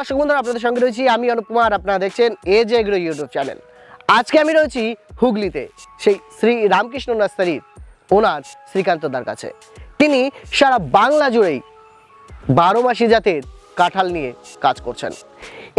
দর্শক বন্ধুরা, আপনাদের সঙ্গে রয়েছি আমি অনুপ কুমার। আপনারা দেখছেন এ যে এগ্রো ইউটিউব চ্যানেল আজকে আমি রয়েছি হুগলিতে, সেই শ্রী রামকৃষ্ণ নার্সারির ওনার শ্রীকান্তদার কাছে। তিনি সারা বাংলা জুড়েই বারো মাসি জাতের কাঁঠাল নিয়ে কাজ করছেন।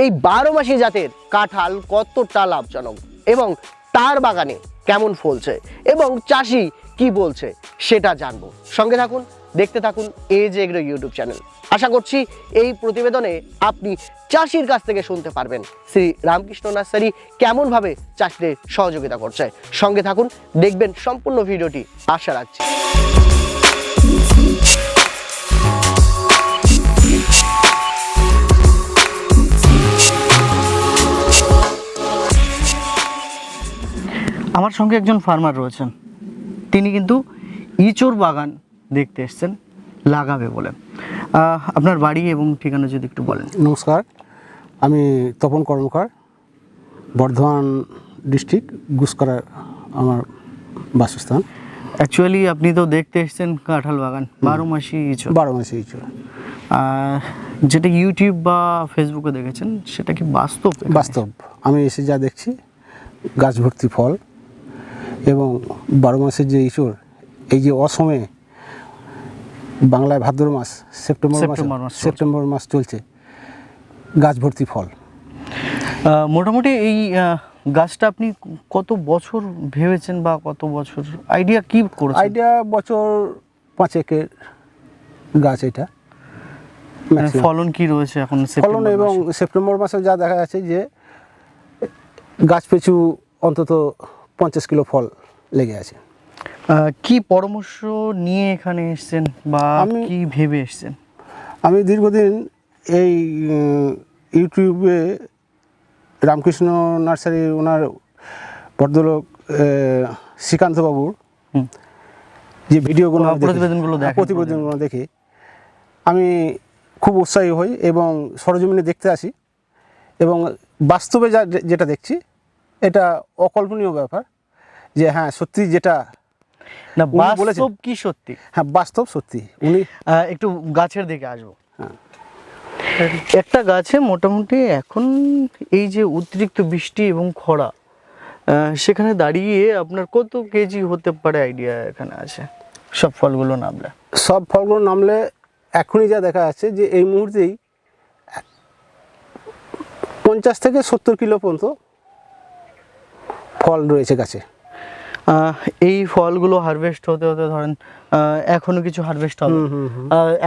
এই বারো মাসি জাতের কাঁঠাল কতটা লাভজনক এবং তার বাগানে কেমন ফলছে এবং চাষি কি বলছে সেটা জানব। সঙ্গে থাকুন দেখতে থাকুন এ যে এগ্রো ইউটিউব চ্যানেল। আশা করছি এই প্রতিবেদনে আপনি চাষির কাছ থেকে শুনতে পারবেন শ্রী রামকৃষ্ণ নার্সারি কেমনভাবে চাষিদের সহযোগিতা করছে। সঙ্গে থাকুন, দেখবেন সম্পূর্ণ ভিডিওটি। আশা রাখছি। আমার সঙ্গে একজন ফার্মার রয়েছেন। তিনি কিন্তু ইচোর বাগান দেখতে এসছেন লাগাবে বলে। আপনার বাড়ি এবং ঠিকানা যদি একটু বলেন। নমস্কার আমি তপন কর্মকার বর্ধমান ডিস্ট্রিক্ট গুসকরা আমার বাসস্থান। অ্যাকচুয়ালি আপনি তো দেখতে এসছেন কাঁঠাল বাগান বারো মাসি ইচোর বারো মাসে এই যেটা ইউটিউব বা ফেসবুকে দেখেছেন সেটা কি বাস্তব? বাস্তব। আমি এসে যা দেখছি গাছ ভর্তি ফল এবং বারো মাসের যে ইঁচড় এই যে অসময়ে বাংলায় ভাদ্র মাস সেপ্টেম্বর মাস সেপ্টেম্বর মাস চলছে। গাছ ভর্তি ফল। মোটামুটি এই গাছটা আপনি কত বছর ভেবেছেন বা কত বছর আইডিয়া কি করেছেন? আইডিয়া বছর পাঁচেকের গাছ এটা। মানে ফলন কি রয়েছে এখন ফলন এবং সেপ্টেম্বর মাসে যা দেখা যাচ্ছে যে গাছ পিছু অন্তত পঞ্চাশ কিলো ফল লেগে আছে। কি পরামর্শ নিয়ে এখানে এসেছেন বা কি ভেবে এসেছেন? আমি দীর্ঘদিন এই ইউটিউবে রামকৃষ্ণ নার্সারি ওনার ভদ্রলোক শ্রীকান্তবাবুর যে ভিডিওগুলো প্রতিবেদনগুলো প্রতিবেদনগুলো দেখে। আমি খুব উৎসাহী হই এবং সরজমিনে দেখতে আসি এবং বাস্তবে যা যেটা দেখছি এটা অকল্পনীয় ব্যাপার যে হ্যাঁ সত্যি যেটা না। বাস্তব কি সত্যি? হ্যাঁ বাস্তব সত্যি। উনি একটু গাছের দিকে আসব। হ্যাঁ। একটা গাছে মোটামুটি এখন এই যে অতিরিক্ত বৃষ্টি এবং খরা সেখানে দাঁড়িয়ে আপনার কত কেজি হতে পারে আইডিয়া এখানে আছে? সব ফলগুলো নামলে। সব ফলগুলো নামলে এখনই যা দেখা যাচ্ছে যে এই মুহূর্তেই পঞ্চাশ থেকে সত্তর কিলো পর্যন্ত ফল রয়েছে গাছে। এই ফলগুলো হারভেস্ট হতে হতে ধরেন এখনও কিছু হারভেস্ট হবে।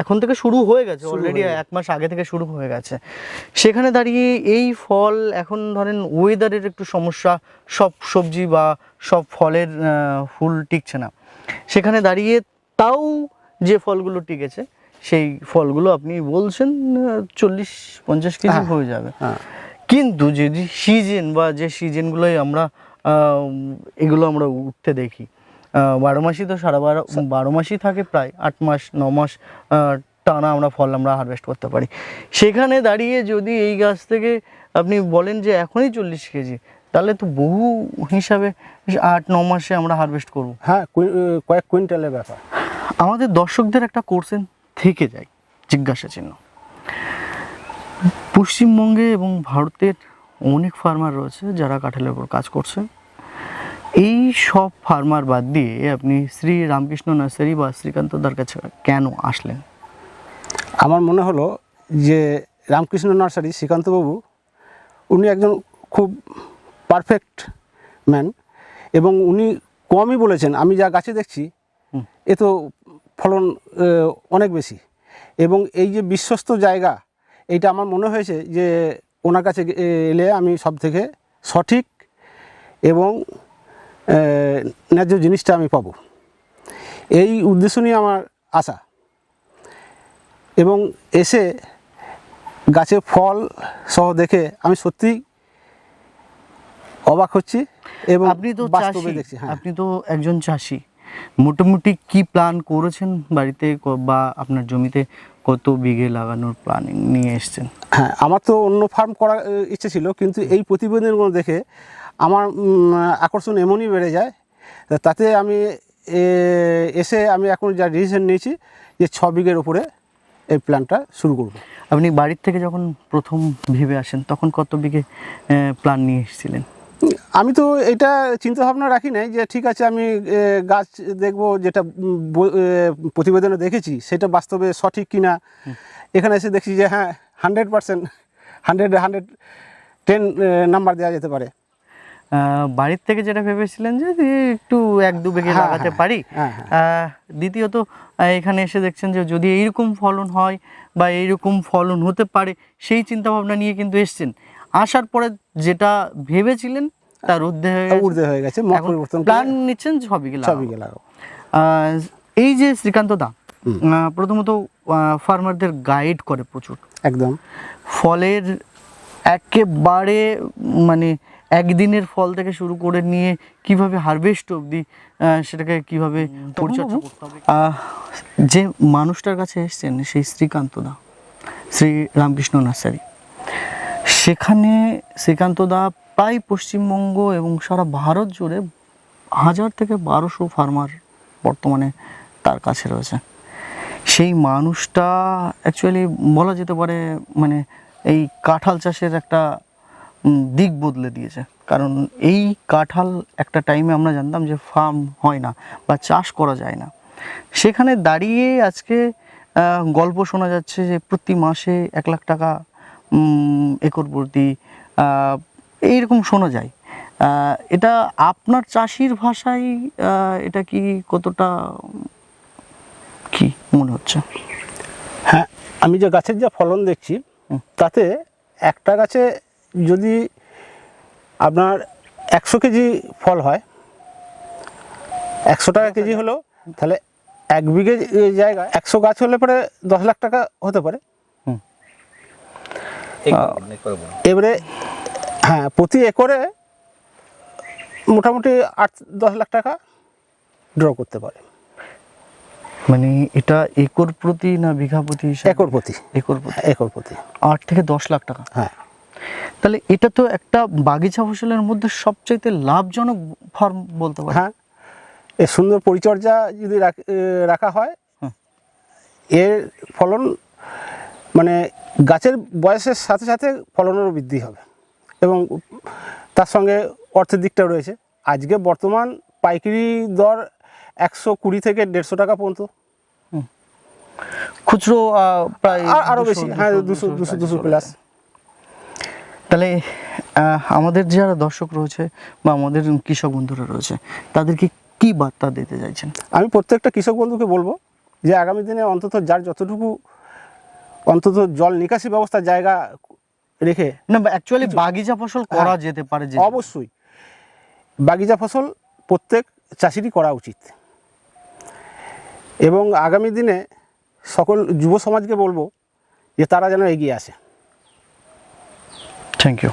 এখন থেকে শুরু হয়ে গেছে অলরেডি এক মাস আগে থেকে শুরু হয়ে গেছে। সেখানে দাঁড়িয়ে এই ফল এখন ধরেন ওয়েদারের একটু সমস্যা সব সবজি বা সব ফলের ফুল টিকছে না। সেখানে দাঁড়িয়ে তাও যে ফলগুলো টিকেছে সেই ফলগুলো আপনি বলছেন চল্লিশ পঞ্চাশ কেজি হ্যাঁ। হয়ে যাবে। হ্যাঁ। কিন্তু যদি সিজন বা যে সিজনগুলোই আমরা এগুলো আমরা উঠতে দেখি। বারো মাসই তো সারা বারো বারো মাসই থাকে প্রায় আট মাস ন মাস টানা আমরা ফল আমরা হারভেস্ট করতে পারি। সেখানে দাঁড়িয়ে যদি এই গাছ থেকে আপনি বলেন যে এখনই চল্লিশ কেজি তাহলে তো বহু হিসাবে আট ন মাসে আমরা হারভেস্ট করব। হ্যাঁ কয়েক কুইন্টালের ব্যাপার। আমাদের দর্শকদের একটা কোর্সেন থেকে যায় জিজ্ঞাসা চিহ্ন পশ্চিমবঙ্গে এবং ভারতের অনেক ফার্মার রয়েছে যারা কাঁঠালের উপর কাজ করছে। এই সব ফার্মার বাদ দিয়ে আপনি শ্রী রামকৃষ্ণ নার্সারি বা শ্রীকান্ত দার কাছে কেন আসলেন? আমার মনে হলো যে রামকৃষ্ণ নার্সারি শ্রীকান্তবাবু উনি একজন খুব পারফেক্ট ম্যান এবং উনি কমই বলেছেন আমি যা গাছে দেখছি এ তো ফলন অনেক বেশি। এবং এই যে বিশ্বস্ত জায়গা এইটা আমার মনে হয়েছে যে ওনার কাছে এলে আমি সব থেকে সঠিক এবং ন্যায্য জিনিসটা আমি পাবো। এই উদ্দেশ্য নিয়ে আমার আশা। এবং এসে গাছে ফল সহ দেখে আমি সত্যি অবাক হচ্ছি এবং আপনি তো বাস্তবে চাষি। দেখছি হ্যাঁ। আপনি তো একজন চাষি। মোটামুটি কি প্ল্যান করেছেন বাড়িতে বা আপনার জমিতে কত বিঘে লাগানোর প্ল্যানিং নিয়ে এসেছেন? হ্যাঁ আমার তো অন্য ফার্ম করার ইচ্ছে ছিল কিন্তু এই প্রতিবেদনগুলো দেখে আমার আকর্ষণ এমনই বেড়ে যায় তাতে আমি এসে আমি এখন যা ডিসিশন নিয়েছি যে ছ বিঘের উপরে এই প্ল্যানটা শুরু করব। আপনি বাড়ির থেকে যখন প্রথম ভেবে আসেন তখন কত বিঘে প্ল্যান নিয়ে এসেছিলেন? আমি তো এটা চিন্তা ভাবনা রাখি নাই যে ঠিক আছে আমি গাছ দেখব যেটা প্রতিবেদনে দেখেছি সেটা বাস্তবে সঠিক কিনা। এখানে এসে দেখছি যে হ্যাঁ hundred percent hundred hundred ten number দেওয়া যেতে পারে। বাড়ির থেকে যেটা ভেবেছিলেন যে একটু এক দু বিঘে হ্যাঁ, লাগাতে হ্যাঁ, পারি। হ্যাঁ, দ্বিতীয়ত এখানে এসে দেখছেন যে যদি এইরকম ফলন হয় বা এইরকম ফলন হতে পারে সেই চিন্তা ভাবনা নিয়ে কিন্তু এসছেন। আসার পরে যেটা ভেবেছিলেন তার ঊর্ধ্বে হয়ে গেছে। ঊর্ধ্বে হয়ে গেছে পরিবর্তন প্ল্যান নিচ্ছেন ছ বিঘে। সবই লাগাবো আহ, এই যে শ্রীকান্ত দা প্রথমত ফার্মারদের গাইড করে প্রচুর। একদম। ফলের একেবারে মানে একদিনের ফল থেকে শুরু করে নিয়ে কীভাবে হারভেস্ট অবধি সেটাকে কীভাবে পরিচর্যা করতে হবে। যে মানুষটার কাছে এসছেন সেই শ্রীকান্ত দা শ্রী রামকৃষ্ণ নার্সারি। সেখানে শ্রীকান্ত দা প্রায় পশ্চিমবঙ্গ এবং সারা ভারত জুড়ে হাজার থেকে বারোশো ফার্মার বর্তমানে তার কাছে রয়েছে। সেই মানুষটা অ্যাকচুয়ালি বলা যেতে পারে মানে এই কাঁঠাল চাষের একটা দিক বদলে দিয়েছে। কারণ এই কাঁঠাল একটা টাইমে আমরা জানতাম যে ফার্ম হয় না বা চাষ করা যায় না। সেখানে দাঁড়িয়ে আজকে গল্প শোনা যাচ্ছে যে প্রতি মাসে এক লাখ টাকা উম, একর প্রতি এইরকম শোনা যায়। এটা আপনার চাষির ভাষায় এটা কি কতটা কি মনে হচ্ছে? হ্যাঁ আমি যে গাছের যা ফলন দেখছি তাতে একটা গাছে যদি আপনার একশো কেজি ফল হয় একশো টাকা কেজি হলো তাহলে এক বিঘে জায়গা একশো গাছ হলে পরে দশ লাখ টাকা হতে পারে। এবারে হ্যাঁ প্রতি একরে মোটামুটি আট দশ লাখ টাকা ড্র করতে পারে। মানে এটা একর প্রতি না বিঘা প্রতি একর প্রতি। একর প্রতি? একর প্রতি। আট থেকে দশ লাখ টাকা? হ্যাঁ। তাহলে এটা তো একটা বাগিচা ফসলের মধ্যে সবচাইতে লাভজনক ফার্ম বলতে পারি হ্যাঁ এর সুন্দর পরিচর্যা যদি রাখ- রাখা হয় এর ফলন মানে গাছের বয়সের সাথে সাথে ফলনেরও বৃদ্ধি হবে। এবং তার সঙ্গে অর্থের দিকটাও রয়েছে। আজকে বর্তমান পাইকারি দর একশো কুড়ি থেকে দেড়শো টাকা পর্যন্ত। খুচরো প্রায় আরও বেশি হ্যাঁ দুশো দুশো দুশো প্লাস। তাহলে আমাদের যারা দর্শক রয়েছে বা আমাদের কৃষক বন্ধুরা রয়েছে তাদেরকে কি বার্তা দিতে চাইছেন? আমি প্রত্যেকটা কৃষক বন্ধুকে বলব যে আগামী দিনে অন্তত যার যতটুকু অন্তত জল নিকাশি ব্যবস্থার জায়গা রেখে না অ্যাকচুয়ালি বাগিচা ফসল করা যেতে পারে যে অবশ্যই। বাগিচা ফসল প্রত্যেক চাষিরই করা উচিত। এবং আগামী দিনে সকল যুব সমাজকে বলব যে তারা যেন এগিয়ে আসে। Thank you